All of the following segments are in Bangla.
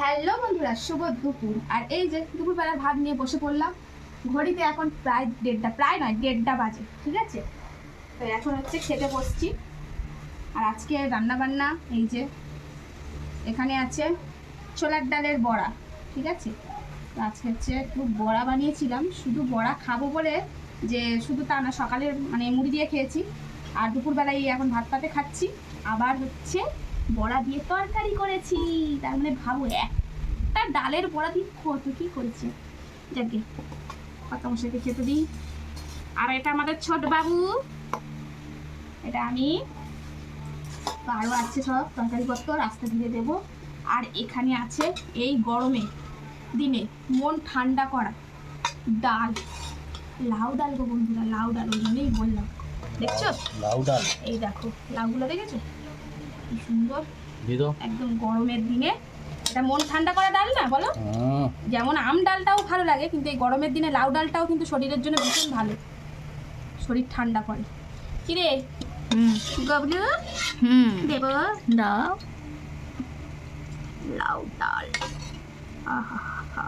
হ্যালো বন্ধুরা, শুভ দুপুর। আর এই যে দুপুরবেলা ভাত নিয়ে বসে পড়লাম, ঘড়িতে এখন প্রায় দেড়টা, প্রায় নয়, দেড়টা বাজে, ঠিক আছে? তো এখন হচ্ছে খেতে বসছি। আর আজকে রান্না বান্না এই যে, এখানে আছে ছোলার ডালের বড়া, ঠিক আছে? তো আজকে হচ্ছে একটু বড়া বানিয়েছিলাম, শুধু বড়া খাব বলে যে শুধু তা না সকালে মানে মুড়ি দিয়ে খেয়েছি। আর দুপুরবেলায় এখন ভাত পাতে খাচ্ছি। আবার হচ্ছে বড়া দিয়ে তরকারি করেছি। তার মানে ভাবো একটা ডালের বড়া দিয়ে কত কি করেছে। যাকে কত মশাইকে খেতে দিই। আর এটা আমাদের ছোট বাবু। এটা আমি। আরও আছে সব তরকারিপত্র রাস্তা দিয়ে দেবো। আর এখানে আছে এই গরমে দিনে মন ঠান্ডা করা ডাল। লাউ ডাল গো বন্ধুরা লাউ ডাল ওই জন্যই বললাম। দেখছ? লাউ ডাল। এই দেখো লাউগুলো দেখেছ? কি সুন্দর। একদম গরমের দিনে। এটা মন ঠান্ডা করা ডাল না বলো? যেমন আম ডালটাও ভালো লাগে কিন্তু এই গরমের দিনে লাউ ডালটাও কিন্তু শরীরের জন্য ভীষণ ভালো। শরীর ঠান্ডা করে। কিরে? হুম। গবলু? হুম। দেব? দাও। লাউ ডাল। আহা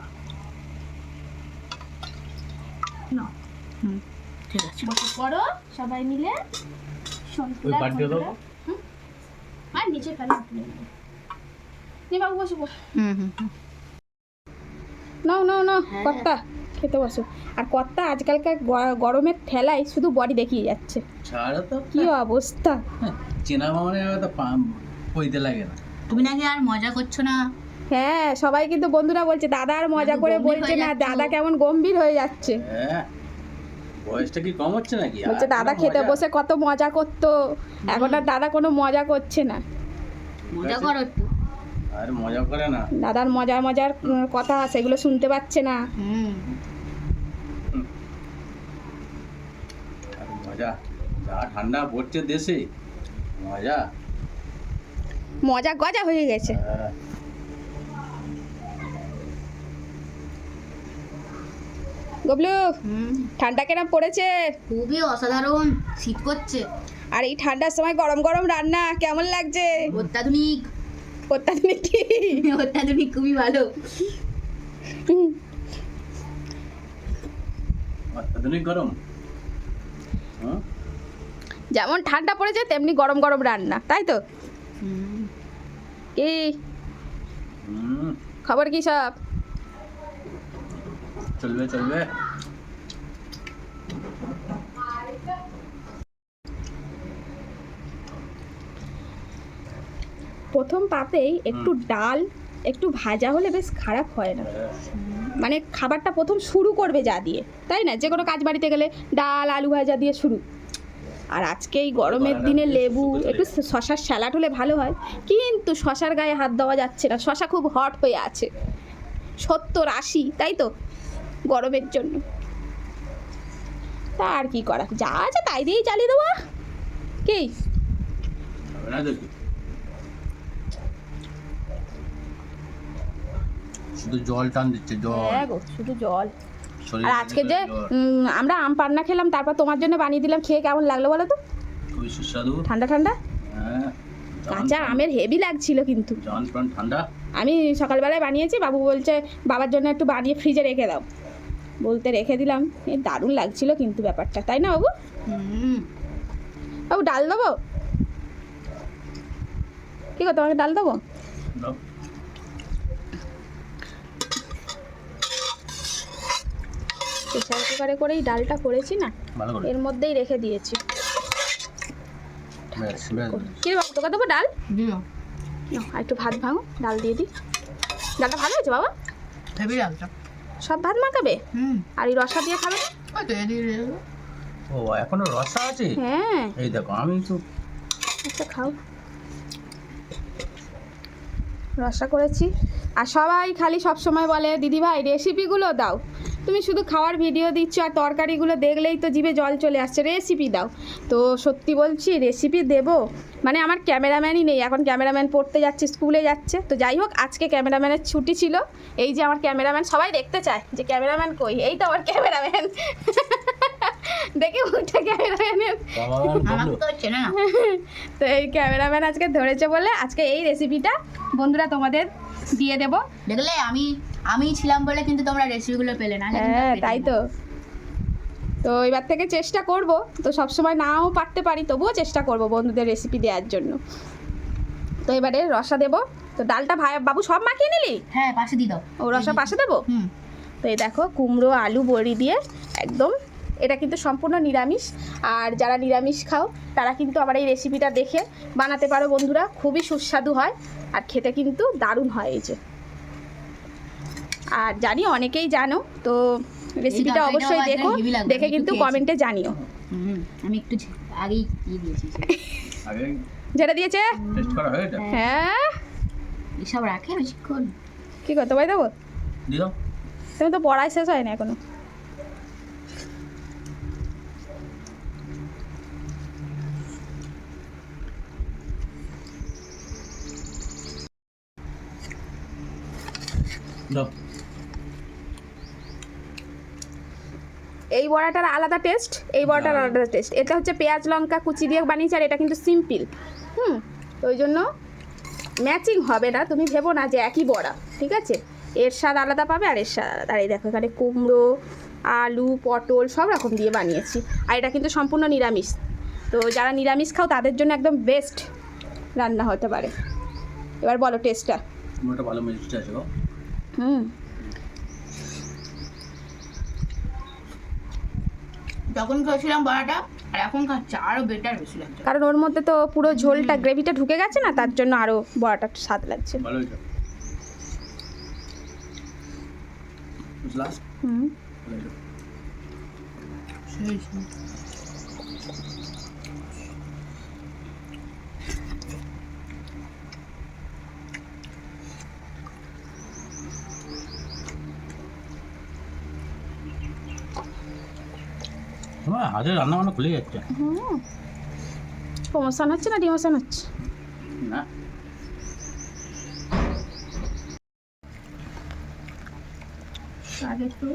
না হুম ঠিক আছে। বসে পড়ো সবাই মিলে। সন্তুলা আর নিচে ফেলা তুলে নেব নে বাবু বসে বস হুম হুম হুম। নাও নাও নাও হ্যাঁ। কর্তা খেতে বসো আর কর্তা আজকালকার গরমের ঠেলায় শুধু বডি দেখিয়ে যাচ্ছে ছাড়া তো কি অবস্থা চেনা মানে তো পাম- কইতে লাগে না তুমি নাকি আর মজা করছ না হ্যাঁ সবাই কিন্তু বন্ধুরা বলছে দাদা আর মজা করে বলছে না দাদা কেমন গম্ভীর হয়ে যাচ্ছে হ্যাঁ বয়সটা কি কম হচ্ছে নাকি? বলছে দাদা খেতে বসে কত মজা করতো। এখন আর দাদা কোনো মজা করছে না। মজা করো একটু। আর মজা করে না? দাদার মজার মজার কথা সেগুলো শুনতে পাচ্ছে না। মজা? যা ঠান্ডা পড়ছে দেশে মজা? মজা গজা হয়ে গেছে। গবলু হুম। ঠান্ডা কেরাম পড়েছে? খুবই অসাধারণ শীত করছে। আর এই ঠান্ডার সময় গরম গরম রান্না কেমন লাগছে? অত্যাধুনিক। অত্যাধুনিক কি? অত্যাধুনিক খুবই ভালো। অত্যাধুনিক গরম? যেমন ঠান্ডা পড়েছে তেমনি গরম গরম রান্না তাই তো? কি? খবর কি সব? চলবে চলবে। প্রথম পাতেই একটু ডাল একটু ভাজা হলে বেশ খারাপ হয় না। মানে খাবারটা প্রথম শুরু করবে যা দিয়ে তাই না? যে কোনো কাজ বাড়িতে গেলে ডাল আলু ভাজা দিয়ে শুরু। আর আজকে এই গরমের দিনে লেবু একটু শশার স্যালাড হলে ভালো হয়। কিন্তু শশার গায়ে হাত দেওয়া যাচ্ছে না। শশা খুব হট হয়ে আছে। সত্তর আশি তাই তো? গরমের জন্য। তা আর কি করা? যা আছে তাই দিয়েই চালিয়ে দেবো। কি? হবে না তো কি? শুধু জল টান দিচ্ছে জল। হ্যাঁ গো শুধু জল। আর আজকে যে আমরা আম পান্না খেলাম তারপর তোমার জন্য বানিয়ে দিলাম খেয়ে কেমন লাগল বলো তো? খুবই সুস্বাদু। ঠান্ডা ঠান্ডা? হ্যাঁ কাঁচা আমের হেভি লাগছিল কিন্তু। ঠান্ডা। আমি সকালবেলায় বানিয়েছি বাবু বলছে বাবার জন্য একটু বানিয়ে ফ্রিজে রেখে দাও। বলতে রেখে দিলাম। এই দারুণ লাগছিল কিন্তু ব্যাপারটা তাই না বাবু? হুম। বাবু ডাল দেবো? কি গো তোমাকে ডাল দেবো? দাও। প্রেশার কুকারে করেই ডালটা করেছি না? এর মধ্যেই রেখে দিয়েছি। কি বাবু তোকে দেবো ডাল? আর একটু ভাত ভাঙো ডাল দিয়ে দিই। ডালটা ভালো হয়েছে বাবা? লাগছে সব ভাত মাখাবে? হুম। আর এই রসা দিয়ে খাবে। ও এখনও রসা আছে? হ্যাঁ। এই দেখো আমি তো আচ্ছা খাও। রসা করেছি। আর সবাই খালি সব সময় বলে দিদিভাই রেসিপিগুলো দাও। তুমি শুধু খাওয়ার ভিডিও দিচ্ছ আর তরকারিগুলো দেখলেই তো জিভে জল চলে আসছে রেসিপি দাও। তো সত্যি বলছি রেসিপি দেব? মানে আমার ক্যামেরাম্যানই নেই, এখন ক্যামেরাম্যান পড়তে যাচ্ছে স্কুলে যাচ্ছে। তো যাই হোক, আজকে ক্যামেরাম্যানের ছুটি ছিল। এই যে আমার ক্যামেরাম্যান, সবাই দেখতে চায় যে ক্যামেরাম্যান কই? এই তো আমার ক্যামেরাম্যান। দেখি উঠে ক্যামেরাম্যান আমাকে তো তো এই ক্যামেরাম্যান আজকে ধরেছে বলে আজকে এই রেসিপিটা বন্ধুরা তোমাদের দিয়ে দেবো। দেখলে আমি আমি ছিলাম বলে কিন্তু তোমরা রেসিপিগুলো পেলে না হ্যাঁ তাই তো। তো এবার থেকে চেষ্টা করব। তো সবসময় নাও পারতে পারি তবুও চেষ্টা করব বন্ধুদের রেসিপি দেওয়ার জন্য। তো এবারে রসা দেবো। তো ডালটা ভাই বাবু সব মাখিয়ে নিলি? হ্যাঁ পাশে দিয়ে দাও। ও রসা পাশে দেবো? হুম। তো এই দেখো কুমড়ো আলু বড়ি দিয়ে একদম এটা কিন্তু সম্পূর্ণ নিরামিষ। আর যারা নিরামিষ খাও তারা কিন্তু আমার এই রেসিপিটা দেখে বানাতে পারো বন্ধুরা। খুবই সুস্বাদু হয় আর খেতে কিন্তু দারুণ হয় এই যে। আর জানি অনেকেই জানো তো রেসিপিটা অবশ্যই দেখো। দেখে কিন্তু কমেন্টে জানিও। আমি একটু আগেই দিয়ে দিয়েছি আগে যেটা দিয়েছে? টেস্ট করা হয়ে। হ্যাঁ। এসব রাখে বেশিক্ষণ। কি করতে পারি দেবো? দিও। তুমি তো পড়াই শেষ হয় না এখনও। এই বড়াটার আলাদা টেস্ট এই বড়াটার আলাদা টেস্ট এটা হচ্ছে পেঁয়াজ লঙ্কা কুচি দিয়ে বানিয়েছে আর এটা কিন্তু সিম্পল হুম তো ওই জন্য ম্যাচিং হবে না। তুমি ভেবো না যে একই বড়া ঠিক আছে? এর স্বাদ আলাদা পাবে আর এর স্বাদ আলাদা। আর এই দেখো এখানে কুমড়ো আলু পটল সব রকম দিয়ে বানিয়েছি। আর এটা কিন্তু সম্পূর্ণ নিরামিষ। তো যারা নিরামিষ খাও তাদের জন্য একদম বেস্ট রান্না হতে পারে। এবার বলো টেস্টটা ভালো আছে হুম। যখন খেয়েছিলাম বড়াটা আর এখন খাচ্ছে আরও বেটার বেশি লাগছে। কারণ ওর মধ্যে তো পুরো ঝোলটা গ্রেভিটা ঢুকে গেছে না তার জন্য আরও বড়াটা স্বাদ লাগছে। ভালো হুম। তোমার হাতের রান্না বান্না খুলে যাচ্ছে। হুম। প্রমোশন হচ্ছে না ডিমোশন হচ্ছে? না। আগে একটু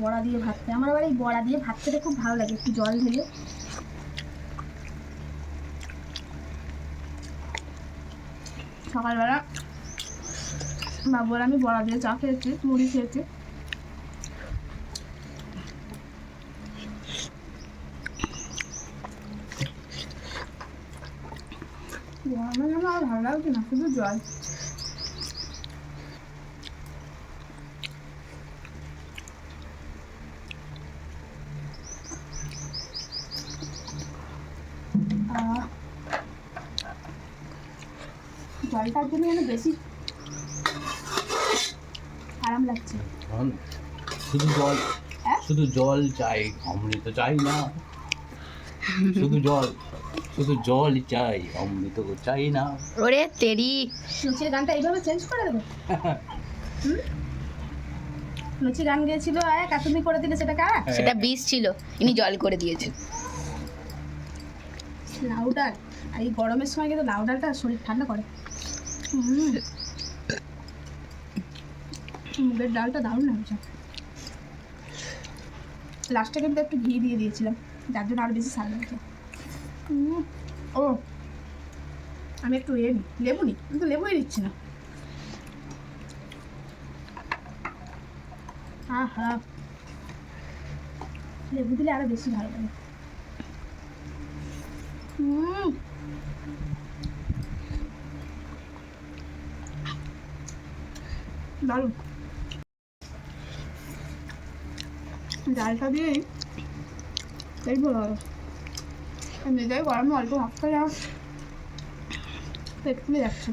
বড়া দিয়ে ভাত খাই। আমার আবার এই বড়া দিয়ে ভাত খেতে খুব ভালো লাগে একটু জল ঢেলে। সকালবেলা বাবু আর আমি বড়া দিয়ে চা খেয়েছি মুড়ি খেয়েছি। গরমে যেন আর ভালো লাগছে না শুধু জল জলটার জন্য যেন বেশি আরাম লাগছে শুধু জল হ্যাঁ? শুধু জল চাই অমৃত চাই না শুধু জল শুধু জল চাই অমৃত চাই না। ওরে তেরি। লুচির গানটা এইভাবে চেঞ্জ করে দেবে? হুম? লুচি গান গেছিল এক আর তুমি করে দিলে সেটা কারা সেটা বিষ ছিল ইনি জল করে দিয়েছে। লাউ ডাল আর এই গরমের সময় কিন্তু লাউ ডালটা শরীর ঠান্ডা করে। মুগের ডালটা দারুণ লাগছে লাস্টে কিন্তু একটু ঘি দিয়ে দিয়েছিলাম যার জন্য আরও বেশি স্বাদ লাগছে। ও, আমি একটু এ লেবু নিই আমি তো লেবুই দিচ্ছি না। আহা, লেবু দিলে আরও বেশি ভালো লাগে। ডালটা দিয়েই এই ভালো এমনিতেই গরমে অল্প খাই আর পেট ফুলে যাচ্ছে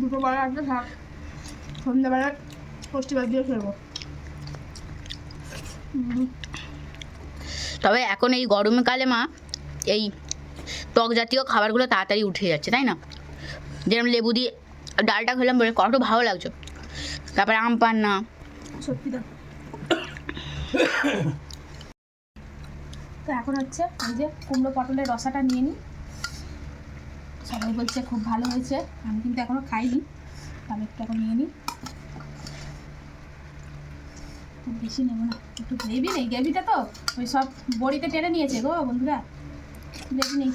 দুটো বেলা একটা থাক সন্ধ্যাবেলা পুষ্টিবার দিয়ে হুম তবে এখন এই গরমে কালে মা এই টক জাতীয় খাবারগুলো তাড়াতাড়ি উঠে যাচ্ছে তাই না? যেরকম লেবু দিয়ে ডালটা খেলাম বলে কত ভালো লাগছে। তারপরে আম পান্না। সত্যি তো এখন হচ্ছে এই যে কুমড়ো পটলের রসাটা নিয়ে নিই। সবাই বলছে খুব ভালো হয়েছে, আমি কিন্তু এখনও খাইনি আমি একটু এখন নিয়ে নিই। খুব বেশি নেব না, একটু গ্রেভি নেই, গ্রেভিটা তো ওই সব বড়িতে টেনে নিয়েছে গো বন্ধুরা, গ্রেভি নেই।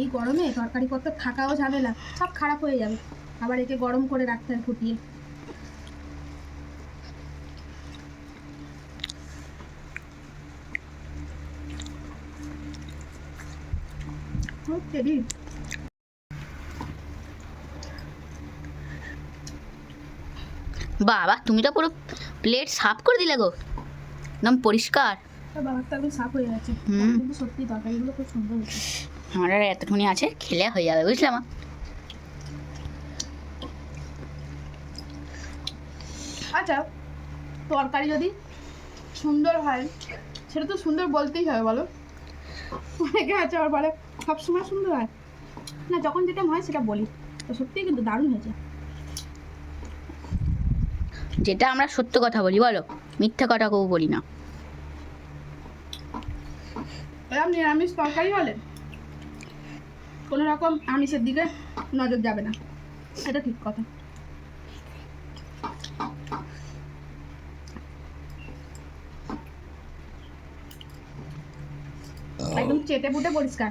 এই গরমে তরকারি পত্র থাকাও ঝামেলা, সব খারাপ হয়ে যাবে, আবার একে গরম করে রাখতে হয় ফুটিয়ে। টেডি বাবা তুমি তো পুরো প্লেট সাফ করে দিলে গো। একদম পরিষ্কার। আমার আর এতটুকুনি আছে খেলে হয়ে যাবে বুঝলাম আচ্ছা তরকারি যদি সুন্দর হয় সেটা তো সুন্দর বলতেই হবে বলো? অনেকে আছে আবার বলে সবসময় সুন্দর হয়। না যখন যেটা হয় সেটা বলি। তো সত্যিই কিন্তু দারুণ হয়েছে। যেটা আমরা সত্য কথা বলি বলো। মিথ্যা কথা কেউ বলি না। এরকম নিরামিষ তরকারি হলে কোনো রকম আমিষের দিকে নজর যাবে না। এটা ঠিক কথা। একদম চেটে পুটে পরিষ্কার।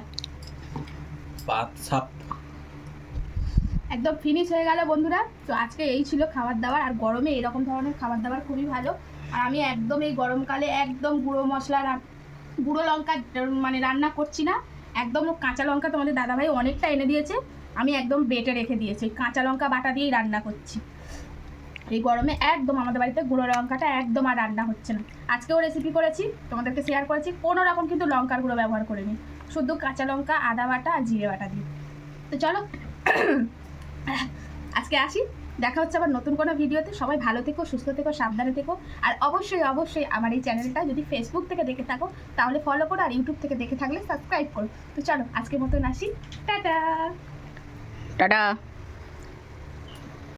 একদম ফিনিশ হয়ে গেল বন্ধুরা। তো আজকে এই ছিল খাবার দাবার, আর গরমে এরকম ধরনের খাবার দাবার খুবই ভালো। আর আমি একদম এই গরমকালে একদম গুঁড়ো মশলা গুঁড়ো লঙ্কা মানে রান্না করছি না। একদম কাঁচা লঙ্কা তোমাদের দাদাভাই অনেকটা এনে দিয়েছে। আমি একদম বেটে রেখে দিয়েছি। কাঁচা লঙ্কা বাটা দিয়েই রান্না করছি। এই গরমে একদম আমাদের বাড়িতে গুঁড়ো লঙ্কাটা একদম আর রান্না হচ্ছে না। আজকেও রেসিপি করেছি, তোমাদেরকে শেয়ার করেছি, কোনো রকম কিন্তু লঙ্কার গুঁড়ো ব্যবহার করিনি। শুধু কাঁচা লঙ্কা, আদা বাটা আর জিরে বাটা দিয়ে। তো চলো, আজকে আসি, দেখা হচ্ছে আবার নতুন কোনো ভিডিওতে। সবাই ভালো থেকো, সুস্থ থেকো, সাবধানে থেকো। আর অবশ্যই অবশ্যই আমার এই চ্যানেলটা যদি ফেসবুক থেকে দেখে থাকো, তাহলে ফলো করো আর ইউটিউব থেকে দেখে থাকলে সাবস্ক্রাইব করো। তো চলো, আজকের মতন আসি। টাটা! টাটা!